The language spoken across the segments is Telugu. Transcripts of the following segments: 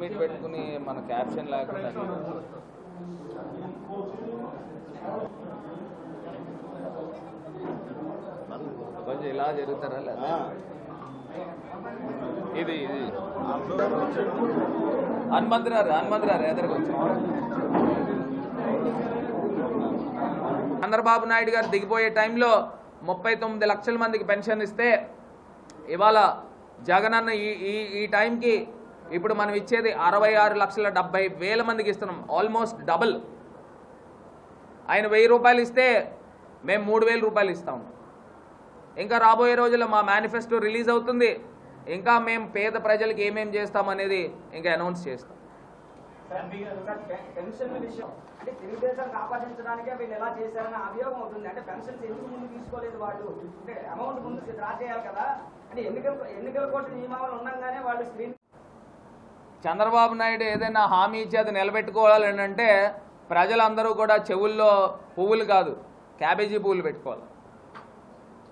మీట్ పెట్టుకుని మన క్యాప్షన్ లేకుండా కొంచెం ఇలా జరుగుతారా లేదా? ఇది ఇది. హనుమంత్ గారు హనుమంత్ గారు ఎదురుగా వచ్చారు. చంద్రబాబు నాయుడు గారు దిగిపోయే టైంలో ముప్పై తొమ్మిది లక్షల మందికి పెన్షన్ ఇస్తే ఇవాళ జగనన్న ఈ ఈ ఈ టైంకి ఇప్పుడు మనం ఇచ్చేది అరవై ఆరు లక్షల డెబ్బై వేల మందికి ఇస్తున్నాం. ఆల్మోస్ట్ డబుల్ ఆయన వెయ్యి రూపాయలు ఇస్తే మేము మూడు వేల రూపాయలు ఇస్తాం. ఇంకా రాబోయే రోజుల్లో మా మేనిఫెస్టో రిలీజ్ అవుతుంది. ఇంకా మేము పేద ప్రజలకు ఏమేం చేస్తాం అనేది ఇంకా అనౌన్స్ చేస్తాం. ఎన్నికల ఎన్నికల కోర్టు నియమావళి ఉండగానే వాళ్ళు స్క్రీన్ చంద్రబాబు నాయుడు ఏదైనా హామీ ఇచ్చి అది నిలబెట్టుకోవాలని అంటే ప్రజలందరూ కూడా చెవుల్లో పువ్వులు కాదు క్యాబేజీ పువ్వులు పెట్టుకోవాలి.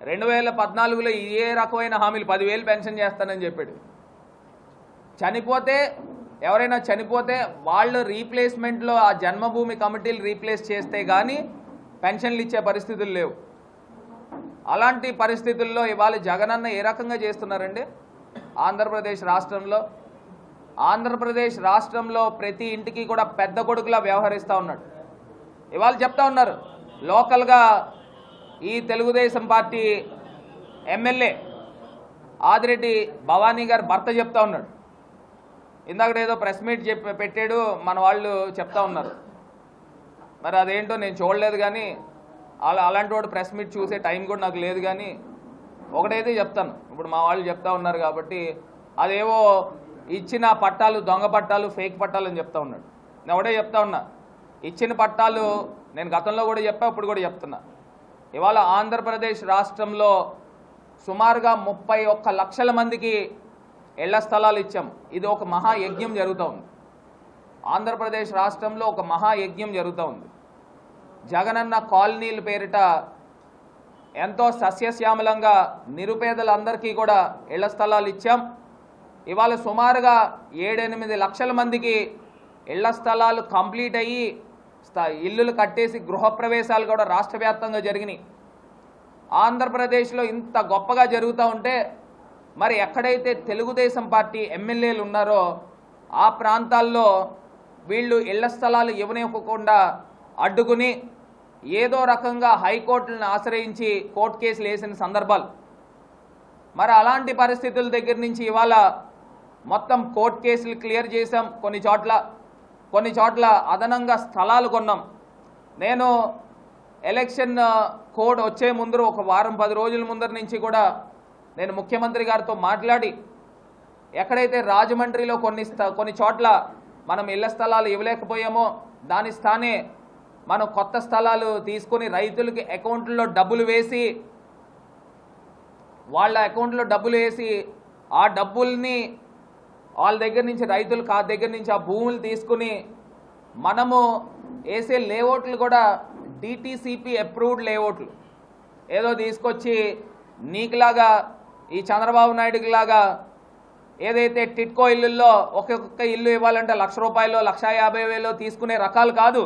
రెండు వేల పద్నాలుగులో ఏ రకమైన హామీలు పదివేలు పెన్షన్ చేస్తానని చెప్పాడు. చనిపోతే ఎవరైనా చనిపోతే వాళ్ళు రీప్లేస్మెంట్లో ఆ జన్మభూమి కమిటీలు రీప్లేస్ చేస్తే కానీ పెన్షన్లు ఇచ్చే పరిస్థితులు లేవు. అలాంటి పరిస్థితుల్లో ఇవాళ జగనన్న ఏ రకంగా చేస్తున్నారండి? ఆంధ్రప్రదేశ్ రాష్ట్రంలో ఆంధ్రప్రదేశ్ రాష్ట్రంలో ప్రతి ఇంటికి కూడా పెద్ద కొడుకులా వ్యవహరిస్తూ ఉన్నాడు. ఇవాళ చెప్తా ఉన్నారు లోకల్గా ఈ తెలుగుదేశం పార్టీ ఎమ్మెల్యే ఆదిరెడ్డి భవానీ గారు భర్త చెప్తా ఉన్నాడు. ఇందాక ఏదో ప్రెస్ మీట్ చెప్పి పెట్టాడు మన వాళ్ళు చెప్తా ఉన్నారు. మరి అదేంటో నేను చూడలేదు కానీ అలా అలాంటి వాడు ప్రెస్ మీట్ చూసే టైం కూడా నాకు లేదు కానీ ఒకటైతే చెప్తాను. ఇప్పుడు మా వాళ్ళు చెప్తా ఉన్నారు కాబట్టి అదేవో ఇచ్చిన పట్టాలు దొంగ పట్టాలు ఫేక్ పట్టాలు అని చెప్తా ఉన్నాడు. నేను ఒకటే చెప్తా ఉన్నా. ఇచ్చిన పట్టాలు నేను గతంలో కూడా చెప్పా ఇప్పుడు కూడా చెప్తున్నా. ఇవాళ ఆంధ్రప్రదేశ్ రాష్ట్రంలో సుమారుగా ముప్పై ఒక్క లక్షల మందికి ఇళ్ళ స్థలాలు ఇచ్చాం. ఇది ఒక మహాయజ్ఞం జరుగుతూ ఉంది. ఆంధ్రప్రదేశ్ రాష్ట్రంలో ఒక మహాయజ్ఞం జరుగుతూ ఉంది. జగనన్న కాలనీల పేరిట ఎంతో సస్యశ్యామలంగా నిరుపేదలందరికీ కూడా ఇళ్ళ స్థలాలు ఇచ్చాం. ఇవాళ సుమారుగా ఏడెనిమిది లక్షల మందికి ఇళ్ళ స్థలాలు కంప్లీట్ అయ్యి ఇల్లులు కట్టేసి గృహప్రవేశాలు కూడా రాష్ట్ర వ్యాప్తంగా జరిగినాయి. ఆంధ్రప్రదేశ్లో ఇంత గొప్పగా జరుగుతూ ఉంటే మరి ఎక్కడైతే తెలుగుదేశం పార్టీ ఎమ్మెల్యేలు ఉన్నారో ఆ ప్రాంతాల్లో వీళ్ళు ఇళ్ళ స్థలాలు ఇవ్వనివ్వకుండా అడ్డుకుని ఏదో రకంగా హైకోర్టులను ఆశ్రయించి కోర్టు కేసులు వేసిన సందర్భాలు. మరి అలాంటి పరిస్థితుల దగ్గర నుంచి ఇవాళ మొత్తం కోర్టు కేసులు క్లియర్ చేశాం. కొన్ని చోట్ల కొన్ని చోట్ల అదనంగా స్థలాలు కొన్నాం. నేను ఎలక్షన్ కోడ్ వచ్చే ముందర ఒక వారం పది రోజుల ముందర నుంచి కూడా నేను ముఖ్యమంత్రి గారితో మాట్లాడి ఎక్కడైతే రాజమండ్రిలో కొన్ని స్థ- కొన్ని చోట్ల మనం ఇళ్ళ స్థలాలు ఇవ్వలేకపోయామో దాని స్థానే మనం కొత్త స్థలాలు తీసుకొని రైతులకి అకౌంట్లో డబ్బులు వేసి వాళ్ళ అకౌంట్లో డబ్బులు వేసి ఆ డబ్బుల్ని వాళ్ళ దగ్గర నుంచి రైతులు కా దగ్గర నుంచి ఆ భూములు తీసుకుని మనము వేసే లేఅవుట్లు కూడా డిటీసీపీ అప్రూవ్డ్ లేఅవుట్లు. ఏదో తీసుకొచ్చి నీకులాగా ఈ చంద్రబాబు నాయుడుకి లాగా ఏదైతే టిట్కో ఇల్లుల్లో ఒక్కొక్క ఇల్లు ఇవ్వాలంటే లక్ష రూపాయలు లక్ష యాభై వేలు తీసుకునే రకాలు కాదు.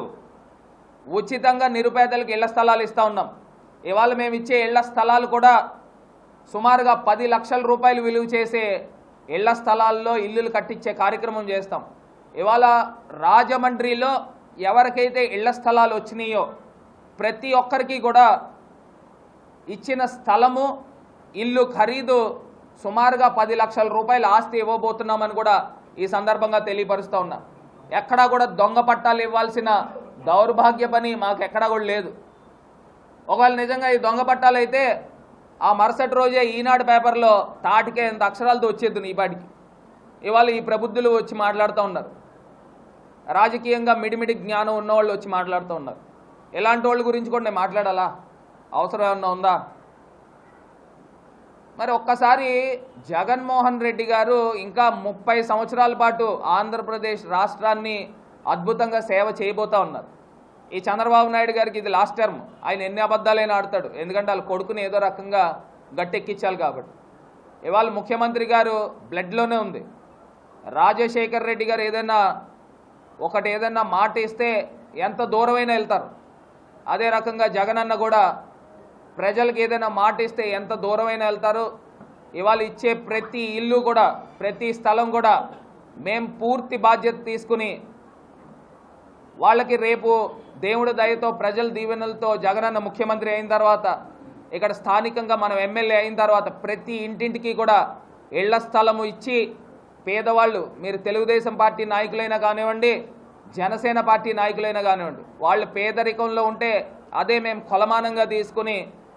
ఉచితంగా నిరుపేదలకు ఇళ్ళ స్థలాలు ఇస్తూ ఉన్నాం. ఇవాళ మేము ఇచ్చే ఇళ్ళ స్థలాలు కూడా సుమారుగా పది లక్షల రూపాయలు విలువ చేసే ఇళ్ళ స్థలాల్లో ఇల్లులు కట్టించే కార్యక్రమం చేస్తాం. ఇవాళ రాజమండ్రిలో ఎవరికైతే ఇళ్ళ స్థలాలు వచ్చినాయో ప్రతి ఒక్కరికి కూడా ఇచ్చిన స్థలము ఇల్లు ఖరీదు సుమారుగా పది లక్షల రూపాయల ఆస్తి ఇవ్వబోతున్నామని కూడా ఈ సందర్భంగా తెలియపరుస్తూ ఉన్నా. ఎక్కడా కూడా దొంగ పట్టాలు ఇవ్వాల్సిన దౌర్భాగ్య పని మాకు ఎక్కడా కూడా లేదు. ఒకవేళ నిజంగా ఈ దొంగ పట్టాలు అయితే ఆ మరుసటి రోజే ఈనాడు పేపర్లో తాటికే ఎంత అక్షరాలతో వచ్చేద్దు ఈ పాటికి ఇవాళ ఈ ప్రబుద్ధులు వచ్చి మాట్లాడుతూ ఉన్నారు. రాజకీయంగా మిడిమిడి జ్ఞానం ఉన్నవాళ్ళు వచ్చి మాట్లాడుతూ ఉన్నారు. ఇలాంటి వాళ్ళ గురించి కూడా నేను మాట్లాడాలా? అవసరం ఏమన్నా ఉందా? మరి ఒక్కసారి జగన్మోహన్ రెడ్డి గారు ఇంకా ముప్పై సంవత్సరాల పాటు ఆంధ్రప్రదేశ్ రాష్ట్రాన్ని అద్భుతంగా సేవ చేయబోతా ఉన్నారు. ఈ చంద్రబాబు నాయుడు గారికి ఇది లాస్ట్ టర్మ్ ఆయన ఎన్ని అబద్ధాలైనా ఆడతాడు. ఎందుకంటే వాళ్ళ కొడుకుని ఏదో రకంగా గట్టెక్కించాలి కాబట్టి. ఇవాళ ముఖ్యమంత్రి గారు బ్లడ్లోనే ఉంది. రాజశేఖర్ రెడ్డి గారు ఏదైనా ఒకటి ఏదైనా మాట ఇస్తే ఎంత దూరమైనా వెళ్తారు. అదే రకంగా జగనన్న కూడా ప్రజలకు ఏదైనా మాట ఇస్తే ఎంత దూరమైనా వెళ్తారు. ఇవాళ ఇచ్చే ప్రతి ఇల్లు కూడా ప్రతి స్థలం కూడా మేము పూర్తి బాధ్యత తీసుకుని వాళ్ళకి రేపు దేవుడి దయతో ప్రజల దీవెనలతో జగనన్న ముఖ్యమంత్రి అయిన తర్వాత ఇక్కడ స్థానికంగా మనం ఎమ్మెల్యే అయిన తర్వాత ప్రతి ఇంటింటికి కూడా ఇళ్ళ స్థలము ఇచ్చి పేదవాళ్ళు మీరు తెలుగుదేశం పార్టీ నాయకులైనా కానివ్వండి జనసేన పార్టీ నాయకులైనా కానివ్వండి వాళ్ళు పేదరికంలో ఉంటే అదే మేము కొలమానంగా తీసుకుని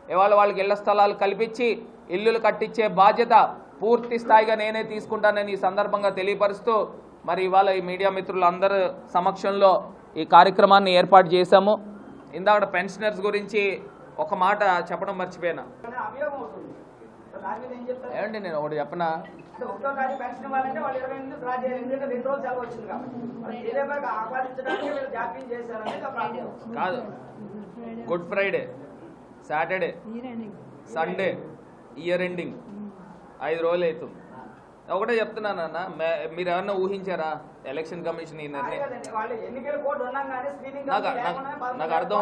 ఇవాళ వాళ్ళకి ఇళ్ళ స్థలాలు కల్పించి ఇల్లులు కట్టించే బాధ్యత పూర్తి స్థాయిగా నేనే తీసుకుంటానని ఈ సందర్భంగా తెలియపరుస్తూ మరి ఇవాళ ఈ మీడియా మిత్రులందరి సమక్షంలో ఈ కార్యక్రమాన్ని ఏర్పాటు చేశాము. ఇందాక పెన్షనర్స్ గురించి ఒక మాట చెప్పడం మర్చిపోయినా. ఏమండి నేను ఒకటి చెప్పనా? కాదు. Good Friday Saturday Sunday year ending ఐదు రోజులు అవుతుంది. ఒకటే చెప్తున్నానన్న మే- మీరు ఏమన్నా ఊహించారా ఎలక్షన్ కమిషన్ ఈ నిర్ణయం? నాకు- అర్థం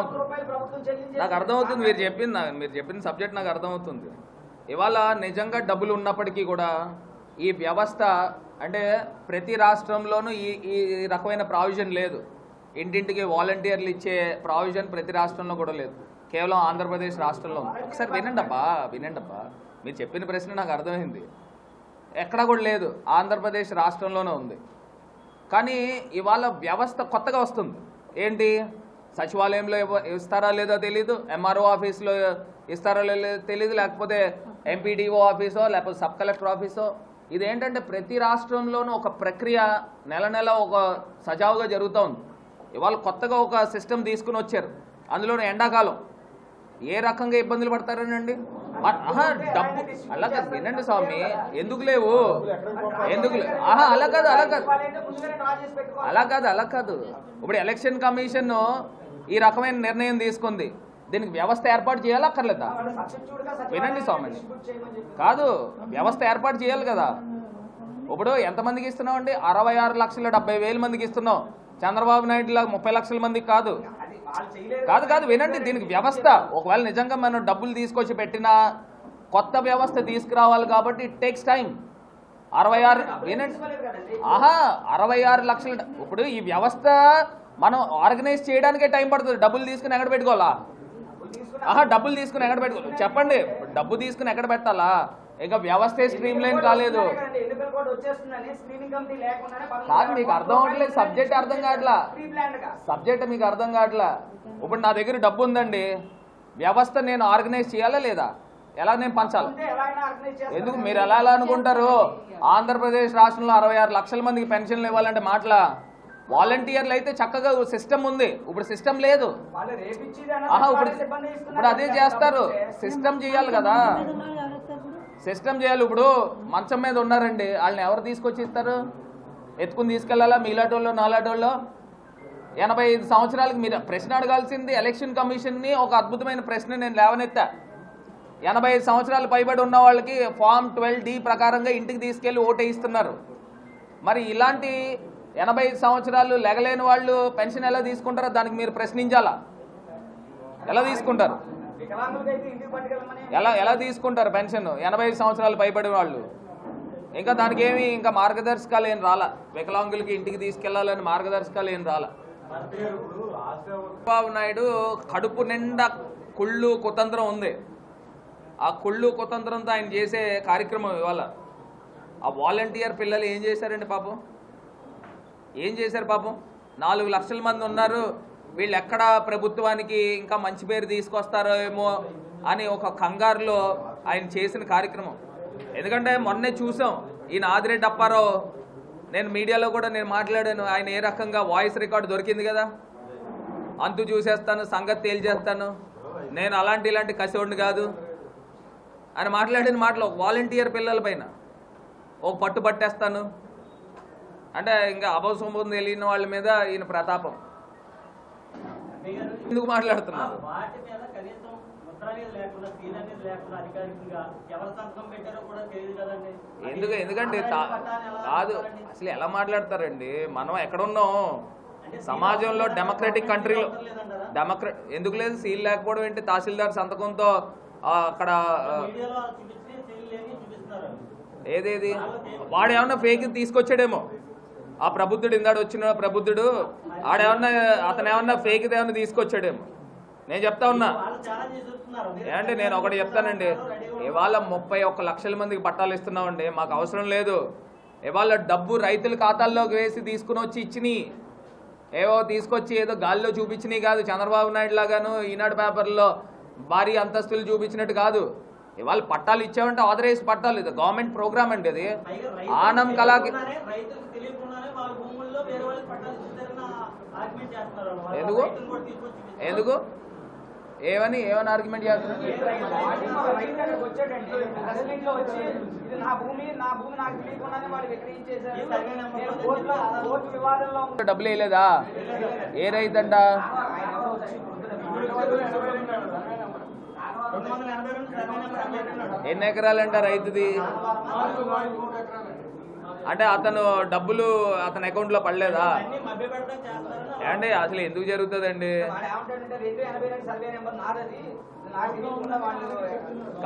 నాకు అర్థమవుతుంది మీరు చెప్పింది నాకు- మీరు చెప్పిన సబ్జెక్ట్ నాకు అర్థమవుతుంది. ఇవాళ నిజంగా డబ్బులు ఉన్నప్పటికీ కూడా ఈ వ్యవస్థ అంటే ప్రతి రాష్ట్రంలోనూ ఈ ఈ రకమైన ప్రావిజన్ లేదు. ఇంటింటికి వాలంటీర్లు ఇచ్చే ప్రావిజన్ ప్రతి రాష్ట్రంలో కూడా లేదు. కేవలం ఆంధ్రప్రదేశ్ రాష్ట్రంలో ఉంది. ఒకసారి వినండి అబ్బా వినండి అబ్బా మీరు చెప్పిన ప్రశ్న నాకు అర్థమైంది. ఎక్కడ కూడా లేదు. ఆంధ్రప్రదేశ్ రాష్ట్రంలోనే ఉంది. కానీ ఇవాళ వ్యవస్థ కొత్తగా వస్తుంది. ఏంటి? సచివాలయంలో ఇస్తారా లేదో తెలీదు. ఎంఆర్ఓ ఆఫీస్లో ఇస్తారో లేదో తెలీదు. లేకపోతే ఎంపీడీఓ ఆఫీసో లేకపోతే సబ్ కలెక్టర్ ఆఫీసో. ఇదేంటంటే ప్రతి రాష్ట్రంలోనూ ఒక ప్రక్రియ నెల నెల ఒక సజావుగా జరుగుతూ ఉంది. ఇవాళ కొత్తగా ఒక సిస్టమ్ తీసుకుని వచ్చారు. అందులోనూ ఎండాకాలం. ఏ రకంగా ఇబ్బందులు పడతారనండి? డబ్బు. అలా కాదు. వినండి స్వామి. ఎందుకు లేవు? ఎందుకు ఆహా అలా కాదు అలా కాదు. అలా కాదు అలా కాదు. ఇప్పుడు ఎలక్షన్ కమిషన్ ఈ రకమైన నిర్ణయం తీసుకుంది. దీనికి వ్యవస్థ ఏర్పాటు చేయాలా అక్కర్లేదా? వినండి స్వామి. కాదు వ్యవస్థ ఏర్పాటు చేయాలి కదా. ఇప్పుడు ఎంతమందికి ఇస్తున్నావు అండి? అరవై ఆరు లక్షల డెబ్బై వేల మందికి ఇస్తున్నావు. చంద్రబాబు నాయుడు లాగా ముప్పై లక్షల మంది కాదు. కాదు కాదు వినండి దీనికి వ్యవస్థ. ఒకవేళ నిజంగా మనం డబ్బులు తీసుకొచ్చి పెట్టినా కొత్త వ్యవస్థ తీసుకురావాలి కాబట్టి ఇట్ టేక్స్ టైం అరవై ఆరు వినండి. ఆహా అరవై ఆరు లక్షల ఇప్పుడు ఈ వ్యవస్థ మనం ఆర్గనైజ్ చేయడానికే టైం పడుతుంది. డబ్బులు తీసుకుని ఎక్కడ పెట్టుకోవాలా? ఆహా డబ్బులు తీసుకుని ఎక్కడ పెట్టుకోవాలి చెప్పండి. డబ్బు తీసుకుని ఎక్కడ పెట్టాలా? ఇంకా వ్యవస్థే స్ట్రీమ్ లైన్ కాలేదు. కాదు మీకు అర్థం అవ్వట్లేదు. సబ్జెక్ట్ అర్థం కావట్లా? సబ్జెక్ట్ మీకు అర్థం కావట్లా? ఇప్పుడు నా దగ్గర డబ్బు ఉందండి. వ్యవస్థ నేను ఆర్గనైజ్ చేయాలా లేదా? ఎలా నేను పంచాలి? ఎందుకు మీరు ఎలా ఎలా అనుకుంటారు? ఆంధ్రప్రదేశ్ రాష్ట్రంలో అరవై ఆరు లక్షల మందికి పెన్షన్లు ఇవ్వాలంటే మాటల? వాలంటీర్లు అయితే చక్కగా సిస్టమ్ ఉంది. ఇప్పుడు సిస్టమ్ లేదు. ఇప్పుడు ఇప్పుడు అదే చేస్తారు. సిస్టమ్ చేయాలి కదా. సిస్టమ్ చేయాలి ఇప్పుడు. మంచం మీద ఉన్నారండి. వాళ్ళని ఎవరు తీసుకొచ్చి ఇస్తారు ఎత్తుకుని తీసుకెళ్ళాలా మీలాటోళ్ళు నాలాటోళ్ళు? ఎనభై ఐదు సంవత్సరాలకు మీరు ప్రశ్న అడగాల్సింది ఎలక్షన్ కమిషన్ని ఒక అద్భుతమైన ప్రశ్న నేను లేవనెత్తా. ఎనభై ఐదు సంవత్సరాలు పైబడి ఉన్న వాళ్ళకి ఫామ్ ట్వెల్వ్ డి ప్రకారంగా ఇంటికి తీసుకెళ్ళి ఓటేయిస్తున్నారు. మరి ఇలాంటి ఎనభై ఐదు సంవత్సరాలు లెగలేని వాళ్ళు పెన్షన్ ఎలా తీసుకుంటారో దానికి మీరు ప్రశ్నించాలా? ఎలా తీసుకుంటారు? ఎలా ఎలా తీసుకుంటారు పెన్షన్? ఎనభై ఐదు సంవత్సరాలు పైబడి వాళ్ళు. ఇంకా దానికి ఏమి ఇంకా మార్గదర్శకాలు ఏం రాలా? వికలాంగులకి ఇంటికి తీసుకెళ్ళాలని మార్గదర్శకాలు ఏం రాలా? చంద్రబాబు నాయుడు కడుపు నిండా కుళ్ళు కుతంత్రం ఉంది. ఆ కుళ్ళు కుతంత్రంతో ఆయన చేసే కార్యక్రమం ఇవాళ. ఆ వాలంటీర్ పిల్లలు ఏం చేశారండి పాపం? ఏం చేశారు పాపం? నాలుగు లక్షల మంది ఉన్నారు. వీళ్ళు ఎక్కడ ప్రభుత్వానికి ఇంకా మంచి పేరు తీసుకొస్తారో ఏమో అని ఒక కంగారులో ఆయన చేసిన కార్యక్రమం. ఎందుకంటే మొన్నే చూసాం ఈయన ఆదిరెడ్డి అప్పారావు నేను మీడియాలో కూడా నేను మాట్లాడాను ఆయన ఏ రకంగా వాయిస్ రికార్డు దొరికింది కదా? అంతు చూసేస్తాను సంగతి తేల్చేస్తాను. నేను అలాంటి ఇలాంటి కసివాడిని కాదు. ఆయన మాట్లాడిన మాటలు ఒక వాలంటీర్ పిల్లల పైన ఒక పట్టు పట్టేస్తాను. అంటే ఇంకా అభవసంబం తెలియని వాళ్ళ మీద ఈయన ప్రతాపం. ఎందుకు మాట్లాడుతున్నారు? ఎందుకు ఎందుకంటే కాదు? అసలు ఎలా మాట్లాడతారండి? మనం ఎక్కడున్నాం? సమాజంలో డెమోక్రటిక్? కంట్రీలో? డెమోక్రట్ ఎందుకు లేదు? సీల్ లేకపోవడం ఏంటి? తహసీల్దార్ సంతకంతో అక్కడ ఏదేది? వాడు ఏమన్నా ఫేక్ తీసుకొచ్చాడేమో? ఆ ప్రబుద్ధుడు ఇందాడు వచ్చిన ప్రబుద్ధుడు ఆడేమన్నా అతను ఏమన్నా ఫేక్ ఏమన్నా తీసుకొచ్చాడేమో. నేను చెప్తా ఉన్నా. ఏమంటే నేను ఒకటి చెప్తానండి. ఇవాళ ముప్పై ఒక్క లక్షల మందికి పట్టాలు ఇస్తున్నామండి. మాకు అవసరం లేదు. ఇవాళ డబ్బు రైతుల ఖాతాల్లోకి వేసి తీసుకుని వచ్చి ఇచ్చినాయి. ఏవో తీసుకొచ్చి ఏదో గాల్లో చూపించినాయి కాదు. చంద్రబాబు నాయుడు లాగాను ఈనాడు పేపర్లో భారీ అంతస్తులు చూపించినట్టు కాదు. ఇవాళ పట్టాలు ఇచ్చామంటే ఆథరైజ్ పట్టాలు. ఇది గవర్నమెంట్ ప్రోగ్రామ్ అండి అది. ఆనం కళాకి ఎందుకు? ఎందుకు? ఏమని? ఏమని ఆర్గ్యుమెంట్ చేస్తున్నారు? రైతు. డబ్బులు వేయలేదా? ఏ రైతంట? అని పెట్టినాడు. ఎన్ని ఎకరాలంట రైతుది? అంటే అతను డబ్బులు అతని అకౌంట్లో పడలేదా? ఏమండి అసలు ఎందుకు జరుగుతుందండి?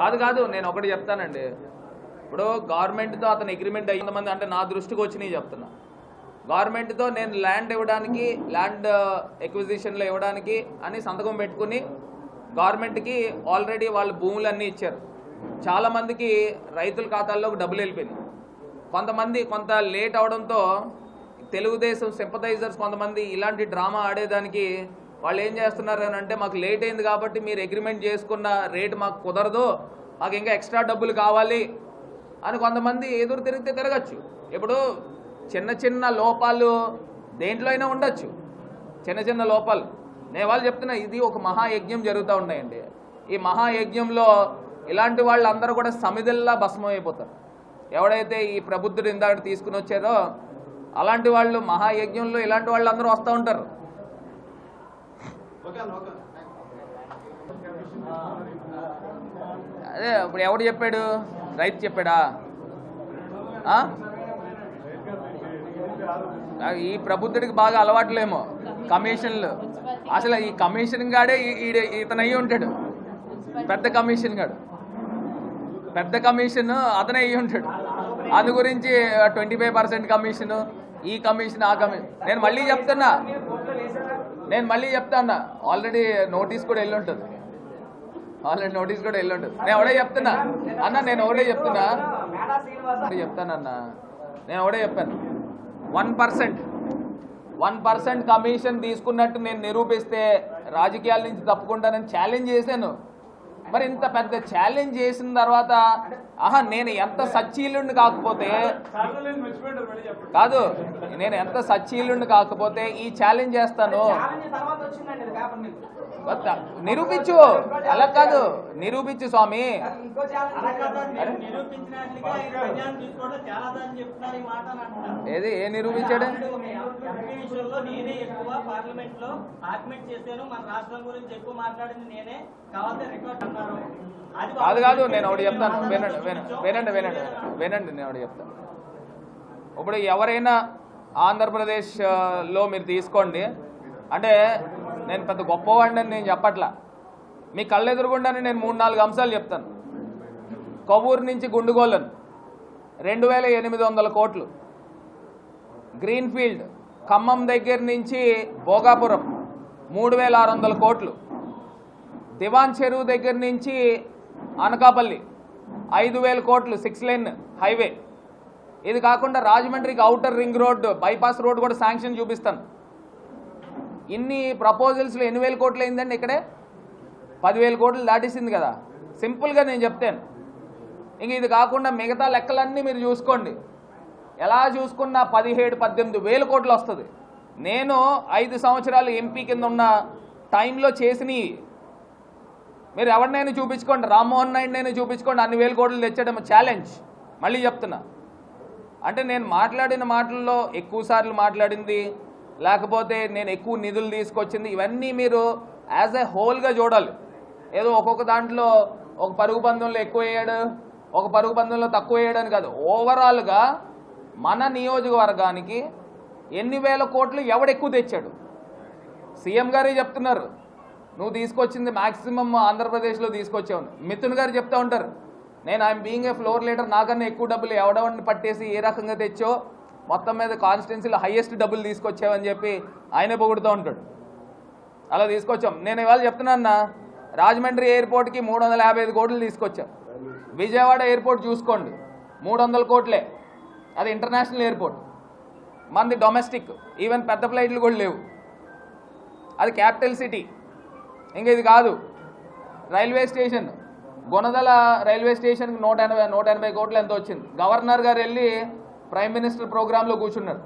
కాదు కాదు నేను ఒకటి చెప్తానండి. ఇప్పుడు గవర్నమెంట్తో అతను అగ్రిమెంట్ అయ్యింది మంది అంటే నా దృష్టికి వచ్చినాయి చెప్తున్నా. గవర్నమెంట్తో నేను ల్యాండ్ ఇవ్వడానికి ల్యాండ్ ఎక్విజిషన్లో ఇవ్వడానికి అని సంతకం పెట్టుకుని గవర్నమెంట్కి ఆల్రెడీ వాళ్ళు భూములన్నీ ఇచ్చారు. చాలామందికి రైతుల ఖాతాల్లోకి డబ్బులు వెళ్ళిపోయినాయి. కొంతమంది కొంత లేట్ అవడంతో తెలుగుదేశం సింపథైజర్స్ కొంతమంది ఇలాంటి డ్రామా ఆడేదానికి వాళ్ళు ఏం చేస్తున్నారు అని అంటే మాకు లేట్ అయింది కాబట్టి మీరు అగ్రిమెంట్ చేసుకున్న రేట్ మాకు కుదరదు మాకు ఇంకా ఎక్స్ట్రా డబ్బులు కావాలి అని కొంతమంది ఎదురు తిరిగితే తిరగచ్చు. ఇప్పుడు చిన్న చిన్న లోపాలు దేంట్లో అయినా ఉండొచ్చు. చిన్న చిన్న లోపాలు. నేను వాళ్ళు చెప్తున్నా ఇది ఒక మహాయజ్ఞం జరుగుతూ ఉన్నాయండి. ఈ మహాయజ్ఞంలో ఇలాంటి వాళ్ళందరూ కూడా సమిధల్లా భస్మం అయిపోతారు ఎవడైతే ఈ ప్రబుద్ధుడు ఇందాక తీసుకుని వచ్చారో అలాంటి వాళ్ళు మహాయజ్ఞంలో ఇలాంటి వాళ్ళు అందరూ వస్తూ ఉంటారు. అదే ఇప్పుడు ఎవడు చెప్పాడు? రైతు చెప్పాడా? ఈ ప్రబుద్ధుడికి బాగా అలవాట్లేమో కమిషన్లు. అసలు ఈ కమిషన్ గాడే ఈ- ఈడ- ఉంటాడు. పెద్ద కమిషన్ గాడు. పెద్ద కమిషన్ అతనే అయ్యి ఉంటాడు. అందు గురించి ట్వంటీ ఫైవ్ పర్సెంట్ కమిషన్ ఈ కమిషన్ ఆ కమిషన్. నేను మళ్ళీ చెప్తున్నా. నేను మళ్ళీ చెప్తాన్నా. ఆల్రెడీ నోటీస్ కూడా వెళ్ళి ఉంటుంది. ఆల్రెడీ నోటీస్ కూడా వెళ్ళి ఉంటుంది. నేను ఒకటే చెప్తున్నా. అన్న నేను ఒకటే చెప్తున్నా. చెప్తానన్నా నేను ఒకటే చెప్పాను. One percent. One percent commission తీసుకున్నట్టు నేను నిరూపిస్తే రాజకీయాల నుంచి తప్పుకుంటానని ఛాలెంజ్ చేశాను. మరి ఇంత పెద్ద ఛాలెంజ్ చేసిన తర్వాత ఆహా నేను ఎంత సచ్చీలుండి కాకపోతే కాదు నేను ఎంత సచ్చీలుండి కాకపోతే ఈ ఛాలెంజ్ చేస్తాను. నిరూపించు. అలా కాదు. నిరూపించు స్వామి. ఏది? ఏ నిరూపించాడు? నేనే ఎక్కువ పార్లమెంట్లో ఆర్గ్యుమెంట్ చేశాను మన రాష్ట్రం గురించి ఎక్కువ మాట్లాడింది నేనే రికార్డ్ అన్నారు అది కాదు కాదు నేను ఒకటి చెప్తాను. వినండి వినండి వినండి వినండి నేను ఒకటి చెప్తాను. ఇప్పుడు ఎవరైనా ఆంధ్రప్రదేశ్లో మీరు తీసుకోండి. అంటే నేను పెద్ద గొప్పవాడిని నేను చెప్పట్లా. మీ కళ్ళు ఎదురుగుండానే నేను మూడు నాలుగు అంశాలు చెప్తాను. కొవ్వూరు నుంచి గుండుగోలను రెండు వేల ఎనిమిది వందల కోట్లు. గ్రీన్ఫీల్డ్ ఖమ్మం దగ్గర నుంచి భోగాపురం మూడు వేల ఆరు వందల కోట్లు. దివాన్ చెరువు దగ్గర నుంచి అనకాపల్లి ఐదు వేల కోట్లు సిక్స్ లైన్ హైవే. ఇది కాకుండా రాజమండ్రికి outer ring road bypass road కూడా శాంక్షన్ చూపిస్తాను. ఇన్ని ప్రపోజల్స్లో ఎన్ని వేల కోట్లు అయిందండి ఇక్కడే? పదివేల కోట్లు దాటేసింది కదా. సింపుల్గా నేను చెప్తాను. ఇంక ఇది కాకుండా మిగతా లెక్కలన్నీ మీరు చూసుకోండి. ఎలా చూసుకున్నా పదిహేడు పద్దెనిమిది వేల కోట్లు వస్తుంది. నేను ఐదు సంవత్సరాలు ఎంపీ కింద ఉన్న టైంలో చేసినవి మీరు ఎవరినైనా చూపించుకోండి. రామ్మోహన్ నాయుడు చూపించుకోండి. అన్ని వేల కోట్లు తెచ్చడం ఛాలెంజ్ మళ్ళీ చెప్తున్నా. అంటే నేను మాట్లాడిన మాటల్లో ఎక్కువ సార్లు మాట్లాడింది లేకపోతే నేను ఎక్కువ నిధులు తీసుకొచ్చింది. ఇవన్నీ మీరు యాజ్ ఎ హోల్గా చూడాలి. ఏదో ఒక్కొక్క దాంట్లో ఒక పరుగు పందంలో ఎక్కువ వేయడు ఒక పరుగు పందంలో తక్కువ వేయడని కాదు. ఓవరాల్గా మన నియోజకవర్గానికి ఎన్ని వేల కోట్లు ఎవడెక్కువ తెచ్చాడు? సీఎం గారే చెప్తున్నారు. నువ్వు తీసుకొచ్చింది మాక్సిమం ఆంధ్రప్రదేశ్లో తీసుకొచ్చావు మిథున్ గారు చెప్తా ఉంటారు. నేను I'm being a floor leader నాకన్నా ఎక్కువ డబ్బులు ఎవడవని పట్టేసి ఏ రకంగా తెచ్చో మొత్తం మీద కాన్స్టిట్యున్సీలో హైయెస్ట్ డబ్బులు తీసుకొచ్చావని చెప్పి ఆయనే పొగుడుతూ ఉంటాడు. అలా తీసుకొచ్చాం. నేను ఇవాళ చెప్తున్నా రాజమండ్రి ఎయిర్పోర్ట్కి మూడు వందల యాభై ఐదు కోట్లు తీసుకొచ్చాం. విజయవాడ ఎయిర్పోర్ట్ చూసుకోండి. మూడు వందల కోట్లే. అది ఇంటర్నేషనల్ ఎయిర్పోర్ట్ మనది డొమెస్టిక్ ఈవెన్ పెద్ద ఫ్లైట్లు కూడా లేవు. అది క్యాపిటల్ సిటీ ఇంకా ఇది కాదు. Railway station. గుణదల రైల్వే స్టేషన్కి నూట ఎనభై నూట ఎనభై కోట్లు ఎంత వచ్చింది. గవర్నర్ గారు వెళ్ళి ప్రైమ్ మినిస్టర్ ప్రోగ్రాంలో కూర్చున్నారు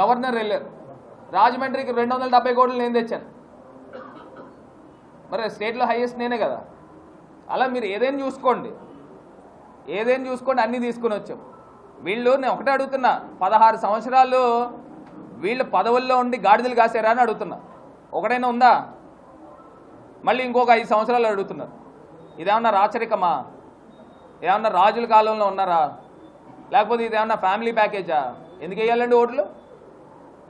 గవర్నర్ వెళ్ళారు. రాజమండ్రికి రెండు వందల డెబ్బై కోట్లు నేను తెచ్చాను. మరి స్టేట్లో హైయెస్ట్ నేనే కదా. అలా మీరు ఏదైనా చూసుకోండి. ఏదైనా చూసుకోండి అన్నీ తీసుకొని వచ్చాం. వీళ్ళు నేను ఒకటే అడుగుతున్నా పదహారు సంవత్సరాలు వీళ్ళు పదవుల్లో ఉండి గాడిదలు కాసారా అని అడుగుతున్నా. ఒకటైనా ఉందా? మళ్ళీ ఇంకొక ఐదు సంవత్సరాలు అడుగుతున్నారు. ఇదేమన్నా రాచరికమా? ఏమన్నా రాజుల కాలంలో ఉన్నారా? లేకపోతే ఇది ఏమన్నా ఫ్యామిలీ ప్యాకేజా ఎందుకు వేయాలండి ఓట్లు?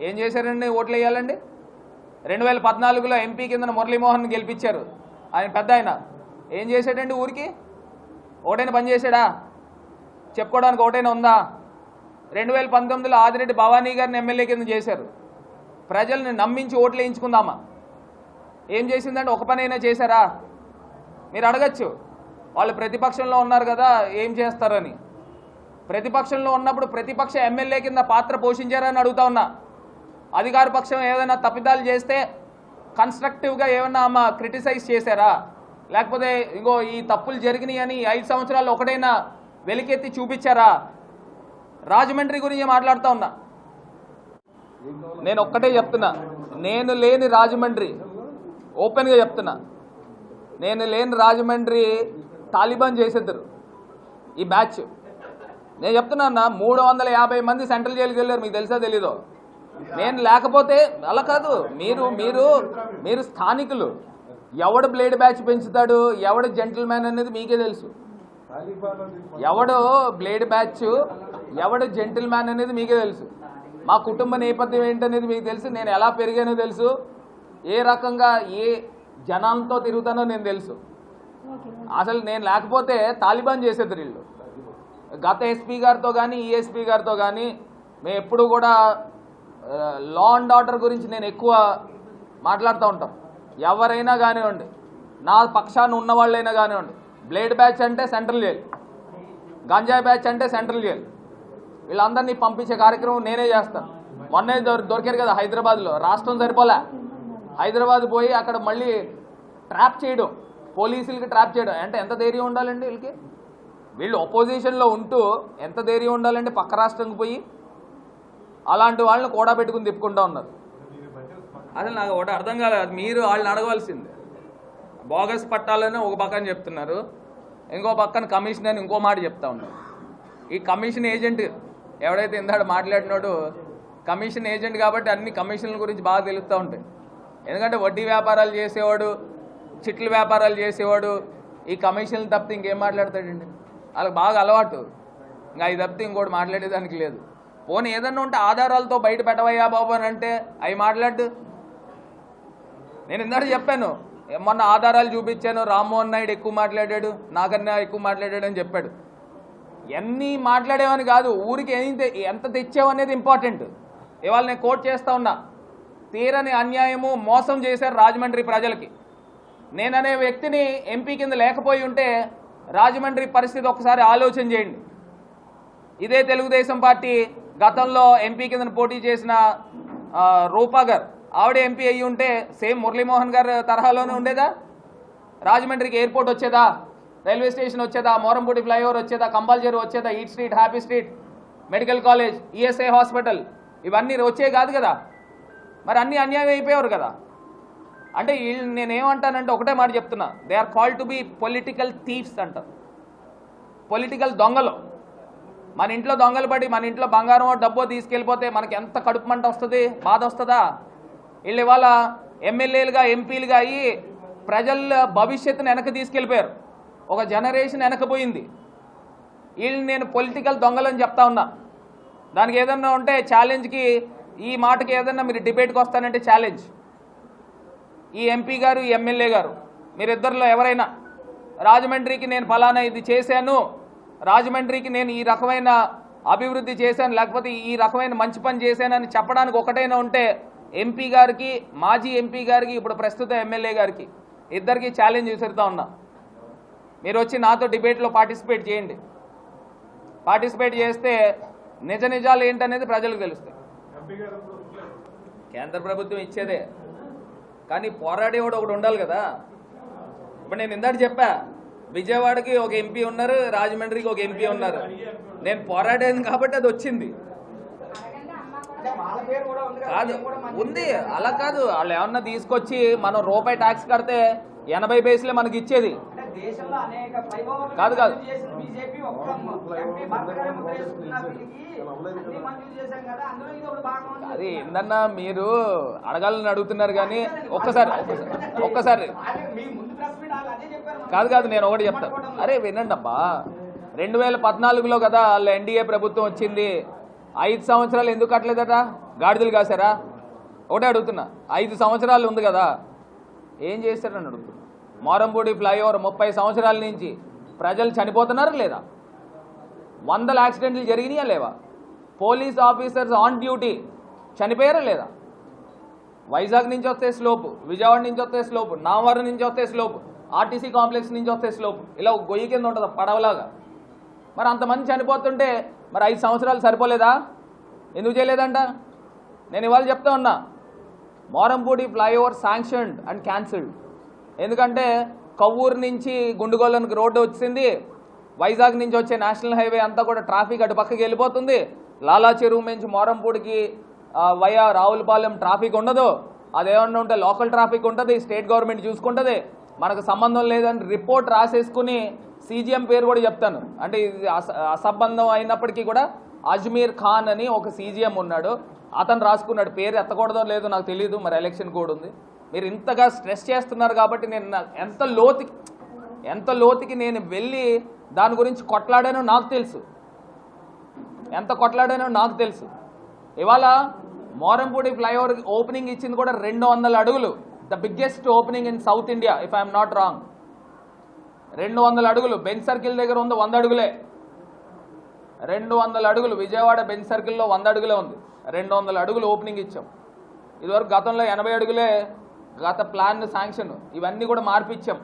ఏం చేశారండి? ఓట్లు వేయాలండి? రెండు వేల పద్నాలుగులో ఎంపీ కింద మురళీమోహన్ గెలిపించారు. ఆయన పెద్ద ఆయన. ఏం చేశాడండి ఊరికి? ఒకటైనా పని చేశాడా? చెప్పుకోవడానికి ఒకటైనా ఉందా? రెండు వేల పంతొమ్మిదిలో ఆదిరెడ్డి భవానీ గారిని ఎమ్మెల్యే కింద చేశారు. ప్రజల్ని నమ్మించి ఓట్లు వేయించుకుందామా? ఏం చేసిందంటే ఒక పని అయినా చేశారా? మీరు అడగచ్చు. వాళ్ళు ప్రతిపక్షంలో ఉన్నారు కదా ఏం చేస్తారని. ప్రతిపక్షంలో ఉన్నప్పుడు ప్రతిపక్ష ఎమ్మెల్యే కింద పాత్ర పోషించారని అడుగుతా ఉన్నా. అధికార పక్షం ఏదైనా తప్పిదాలు చేస్తే కన్స్ట్రక్టివ్గా ఏమన్నా అమ్మ క్రిటిసైజ్ చేశారా? లేకపోతే ఇంకో ఈ తప్పులు జరిగినాయి అని ఐదు సంవత్సరాలు ఒకటైనా వెలికెత్తి చూపించారా? రాజమండ్రి గురించి మాట్లాడుతూ ఉన్నా. నేను ఒక్కటే చెప్తున్నా. నేను లేని రాజమండ్రి. ఓపెన్గా చెప్తున్నా. నేను లేని రాజమండ్రి తాలిబాన్ చేసేద్దరు. ఈ బ్యాచ్ నేను చెప్తున్నా అన్న మూడు వందల యాభై మంది సెంట్రల్ జైలుకి వెళ్ళారు మీకు తెలుసా తెలీదో. నేను లేకపోతే అలా కాదు. మీరు మీరు మీరు స్థానికులు. ఎవడు బ్లేడ్ బ్యాచ్ పెంచుతాడు ఎవడు జెంటిల్ మ్యాన్ అనేది మీకే తెలుసు. ఎవడు బ్లేడ్ బ్యాచ్ ఎవడు జెంటిల్ మ్యాన్ అనేది మీకే తెలుసు. మా కుటుంబ నేపథ్యం ఏంటనేది మీకు తెలుసు నేను ఎలా పెరిగానో తెలుసు. ఏ రకంగా ఏ జనాలతో తిరుగుతానో నేను తెలుసు. అసలు నేను లేకపోతే తాలిబాన్ చేసేది వీళ్ళు. గత ఎస్పీ గారితో కానీ ఈఎస్పీ గారితో కానీ మేము ఎప్పుడు కూడా లా అండ్ ఆర్డర్ గురించి నేను ఎక్కువ మాట్లాడుతూ ఉంటాం. ఎవరైనా కానివ్వండి నా పక్షాన్ని ఉన్న వాళ్ళైనా కానివ్వండి బ్లేడ్ బ్యాచ్ అంటే సెంట్రల్ జైలు గంజాయి బ్యాచ్ అంటే సెంట్రల్ జైలు వీళ్ళందరినీ పంపించే కార్యక్రమం నేనే చేస్తాను. మొన్నే దొరి దొరికారు కదా హైదరాబాద్లో రాష్ట్రం సరిపోలే. హైదరాబాద్ పోయి అక్కడ మళ్ళీ ట్రాప్ చేయడం పోలీసులకి ట్రాప్ చేయడం. అంటే ఎంత ధైర్యం ఉండాలండి వీళ్ళకి? వీళ్ళు ఒపోజిషన్లో ఉంటూ ఎంత ధైర్యం ఉండాలంటే పక్క రాష్ట్రంకి పోయి అలాంటి వాళ్ళని కూడా పెట్టుకుని తిప్పుకుంటా ఉన్నారు. అసలు నాకు ఒకటి అర్థం కాలేదు మీరు వాళ్ళని అడగవలసింది. బోగస్ పట్టాలని ఒక పక్కన చెప్తున్నారు ఇంకో పక్కన కమిషన్ అని ఇంకో మాట చెప్తా ఉన్నారు. ఈ కమిషన్ ఏజెంట్ ఎవడైతే ఇందాడు మాట్లాడినాడో కమిషన్ ఏజెంట్ కాబట్టి అన్ని కమిషన్ల గురించి బాగా తెలుస్తూ ఉంటాయి. ఎందుకంటే వడ్డీ వ్యాపారాలు చేసేవాడు చిట్ల వ్యాపారాలు చేసేవాడు ఈ కమిషన్లు తప్పితే ఇంకేం మాట్లాడతాడండి? వాళ్ళకి బాగా అలవాటు. ఇంకా అది తప్పితే ఇంకోటి మాట్లాడేదానికి లేదు. పోనీ ఏదన్నా ఉంటే ఆధారాలతో బయట పెట్టవయ్యా బాబు అని అంటే అవి మాట్లాడు. నేను ఇందాక చెప్పాను మొన్న ఆధారాలు చూపించాను రామ్మోహన్ నాయుడు ఎక్కువ మాట్లాడాడు నాకన్నా ఎక్కువ మాట్లాడాడు అని చెప్పాడు. ఎన్ని మాట్లాడేవని కాదు ఊరికి ఎంత ఎంత తెచ్చావనేది ఇంపార్టెంట్ ఇవాళ నేను కోట్ చేస్తా ఉన్నా తీరని అన్యాయము మోసం చేశారు రాజమండ్రి ప్రజలకి. నేననే వ్యక్తిని ఎంపీ కింద లేకపోయి ఉంటే రాజమండ్రి పరిస్థితి ఒకసారి ఆలోచన చేయండి. ఇదే తెలుగుదేశం పార్టీ గతంలో ఎంపీ కింద పోటీ చేసిన రూపాగర్ రూపా గారు ఆవిడ ఎంపీ అయ్యి ఉంటే సేమ్ మురళీమోహన్ గారు తరహాలోనే ఉండేదా? రాజమండ్రికి ఎయిర్పోర్ట్ వచ్చేదా? రైల్వే స్టేషన్ వచ్చేదా? మోరంపూడి ఫ్లైఓవర్ వచ్చేదా? కంపల్సరీ వచ్చేదా? Eat street happy street medical college ESI hospital ఇవన్నీ వచ్చే కాదు కదా. మరి అన్నీ అన్యాయం అయిపోయారు కదా. అంటే వీళ్ళు నేనేమంటానంటే ఒకటే మాట చెప్తున్నా. They are call to be political thieves అంటారు. పొలిటికల్ దొంగలు. మన ఇంట్లో దొంగలు పడి మన ఇంట్లో బంగారం డబ్బు తీసుకెళ్ళిపోతే మనకి ఎంత కడుపు మంట వస్తుంది? బాధ వస్తుందా? వీళ్ళు ఇవాళ ఎమ్మెల్యేలుగా ఎంపీలుగా అయ్యి ప్రజల భవిష్యత్తును వెనక్కి తీసుకెళ్ళిపోయారు. ఒక జనరేషన్ వెనకపోయింది వీళ్ళని నేను పొలిటికల్ దొంగలని చెప్తా ఉన్నా. దానికి ఏదన్నా ఉంటే ఛాలెంజ్కి ఈ మాటకి ఏదన్నా మీరు డిబేట్కి వస్తానంటే ఛాలెంజ్ ఈ ఎంపీ గారు ఈ ఎమ్మెల్యే గారు మీరిద్దరిలో ఎవరైనా రాజమండ్రికి నేను ఫలానా ఇది చేశాను రాజమండ్రికి నేను ఈ రకమైన అభివృద్ధి చేశాను లేకపోతే ఈ రకమైన మంచి పని చేశానని చెప్పడానికి ఒకటైనా ఉంటే ఎంపీ గారికి మాజీ ఎంపీ గారికి ఇప్పుడు ప్రస్తుత ఎమ్మెల్యే గారికి ఇద్దరికి ఛాలెంజ్ విసురుతా ఉన్నా. మీరు వచ్చి నాతో డిబేట్లో పార్టిసిపేట్ చేయండి. పార్టిసిపేట్ చేస్తే నిజ నిజాలు ఏంటనేది ప్రజలకు తెలుస్తాయి. కేంద్ర ప్రభుత్వం ఇచ్చేదే. కానీ పోరాడేవాడు ఒకడు ఉండాలి కదా. ఇప్పుడు నేను ఇందాక చెప్పా విజయవాడకి ఒక ఎంపీ ఉన్నారు రాజమండ్రికి ఒక ఎంపీ ఉన్నారు. నేను పోరాడాను కాబట్టి అది వచ్చింది. కాదు ఉంది అలా కాదు. వాళ్ళు ఏమన్నా తీసుకొచ్చి మనం రూపాయి ట్యాక్స్ కడితే ఎనభై పైసలే మనకి ఇచ్చేది. కాదు, కాదు. అది ఏందన్నా మీరు అడగాలని అడుగుతున్నారు కానీ ఒక్కసారి ఒక్కసారి. కాదు కాదు నేను ఒకటి చెప్తాను అరే వినండి అబ్బా. రెండు వేల పద్నాలుగులో కదా వాళ్ళ ఎన్డీఏ ప్రభుత్వం వచ్చింది. ఐదు సంవత్సరాలు ఎందుకు కట్టలేదట? గాడిదలు కాసారా ఒకటే అడుగుతున్నా. ఐదు సంవత్సరాలు ఉంది కదా. ఏం చేశారని అడుగుతున్నా. మోరంపూడి ఫ్లైఓవర్ ముప్పై సంవత్సరాల నుంచి ప్రజలు చనిపోతున్నారు లేదా? వందల యాక్సిడెంట్లు జరిగినాయా లేవా? పోలీస్ ఆఫీసర్స్ ఆన్ డ్యూటీ చనిపోయారా లేదా? వైజాగ్ నుంచి వస్తే స్లోప్ విజయవాడ నుంచి వస్తే స్లోప్ నామవరం నుంచి వస్తే స్లోప్ ఆర్టీసీ కాంప్లెక్స్ నుంచి వస్తే స్లోప్ ఇలా ఒక గొయ్యి కింద ఉంటుంది పడవలాగా. మరి అంతమంది చనిపోతుంటే మరి ఐదు సంవత్సరాలు సరిపోలేదా? ఎందుకు చేయలేదంట? నేను ఇవాళ చెప్తా ఉన్నా Morampudi flyover sanctioned and cancelled. ఎందుకంటే కవ్వూరు నుంచి గుండుగోళ్ళనికి రోడ్డు వచ్చింది. వైజాగ్ నుంచి వచ్చే నేషనల్ హైవే అంతా కూడా ట్రాఫిక్ అటు పక్కకి వెళ్ళిపోతుంది. లాలా చెరువు నుంచి మోరంపూడికి వయా రావులపాలెం ట్రాఫిక్ ఉండదు. అదేమన్నా ఉంటే లోకల్ ట్రాఫిక్ ఉంటుంది స్టేట్ గవర్నమెంట్ చూసుకుంటుంది. మనకు సంబంధం లేదని రిపోర్ట్ రాసేసుకుని సీజీఎం పేరు కూడా చెప్తాను. అంటే ఇది అస- అసంబంధం అయినప్పటికీ కూడా అజ్మీర్ ఖాన్ అని ఒక సీజీఎం ఉన్నాడు. అతను రాసుకున్నాడు. పేరు ఎత్తకూడదో లేదో నాకు తెలియదు మరి ఎలక్షన్ కోడ్ ఉంది. మీరు ఇంతగా స్ట్రెస్ చేస్తున్నారు కాబట్టి నేను ఎంత లోతుకి ఎంత లోతుకి నేను వెళ్ళి దాని గురించి కొట్లాడానో నాకు తెలుసు. ఎంత కొట్లాడానో నాకు తెలుసు. ఇవాళ మోరంపూడి ఫ్లైఓవర్ ఓపెనింగ్ ఇచ్చింది కూడా రెండు వందల అడుగులు. The biggest opening in South India if I'm not wrong. రెండు వందల అడుగులు. బెంచ్ సర్కిల్ దగ్గర ఉంది వంద అడుగులే. రెండు వందల అడుగులు. విజయవాడ బెంచ్ సర్కిల్లో వంద అడుగులే ఉంది. రెండు వందల అడుగులు ఓపెనింగ్ ఇచ్చాం. ఇదివరకు గతంలో ఎనభై అడుగులే గత ప్లాన్ శాంక్షన్. ఇవన్నీ కూడా మార్పిచ్చాం.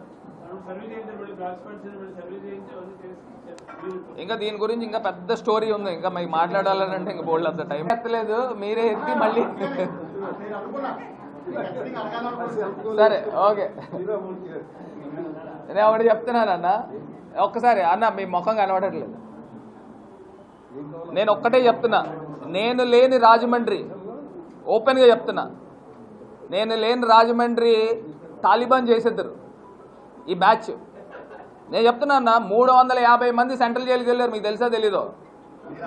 ఇంకా దీని గురించి ఇంకా పెద్ద స్టోరీ ఉంది. ఇంకా మీకు మాట్లాడాలంటే ఇంకా బోల్డ్ అంత టైం ఎత్తలేదు. మీరే ఎత్తి మళ్ళీ సరే ఓకే. నేను ఒకటి చెప్తున్నాను అన్న ఒక్కసారి అన్న మీ ముఖం కనబడట్లేదు. నేను ఒక్కటే చెప్తున్నా. నేను లేని రాజమండ్రి. ఓపెన్గా చెప్తున్నా. నేను లేని రాజమండ్రి తాలిబాన్ చేసేద్దరు. ఈ బ్యాచ్. నేను చెప్తున్నా మూడు వందల యాభై మంది సెంట్రల్ జైలుకి వెళ్ళారు మీకు తెలుసా తెలీదో?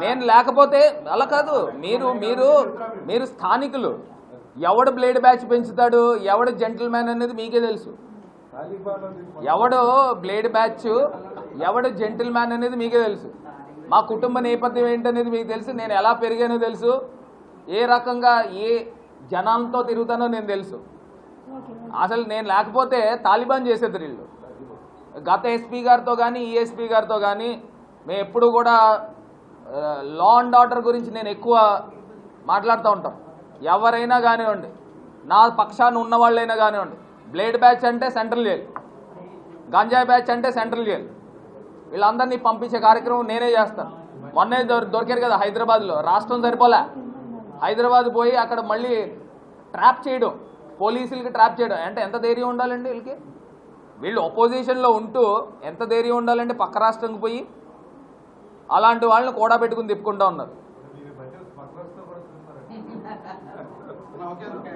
నేను లేకపోతే అలా కాదు. మీరు మీరు మీరు స్థానికులు. ఎవడు బ్లేడ్ బ్యాచ్ పెంచుతాడు ఎవడు జెంటిల్ మ్యాన్ అనేది మీకే తెలుసు. ఎవడు బ్లేడ్ బ్యాచ్ ఎవడు జెంటిల్మ్యాన్ అనేది మీకే తెలుసు. మా కుటుంబ నేపథ్యం ఏంటనేది మీకు తెలుసు నేను ఎలా పెరిగానో తెలుసు. ఏ రకంగా ఏ జనాలతో తిరుగుతానో నేను తెలుసు. అసలు నేను లేకపోతే తాలిబాన్ చేసేద్దరు వీళ్ళు. గత ఎస్పీ గారితో కానీ ఈఎస్పీ గారితో కానీ మేము ఎప్పుడు కూడా లా అండ్ ఆర్డర్ గురించి నేను ఎక్కువ మాట్లాడుతూ ఉంటాం. ఎవరైనా కానివ్వండి నా పక్షాన ఉన్న వాళ్ళైనా కానివ్వండి బ్లేడ్ బ్యాచ్ అంటే సెంట్రల్ జైలు గంజాయి బ్యాచ్ అంటే సెంట్రల్ జైలు. వీళ్ళందరినీ పంపించే కార్యక్రమం నేనే చేస్తాను. మొన్నే దొరి దొరికారు కదా హైదరాబాద్లో రాష్ట్రం సరిపోలే. హైదరాబాద్ పోయి అక్కడ మళ్ళీ ట్రాప్ చేయడం పోలీసులకి ట్రాప్ చేయడం. అంటే ఎంత ధైర్యం ఉండాలండి వీళ్ళకి? వీళ్ళు ఒపోజిషన్లో ఉంటూ ఎంత ధైర్యం ఉండాలంటే పక్క రాష్ట్రంకి పోయి? అలాంటి వాళ్ళని కూడా పెట్టుకుని తిప్పుకుంటా ఉన్నారు.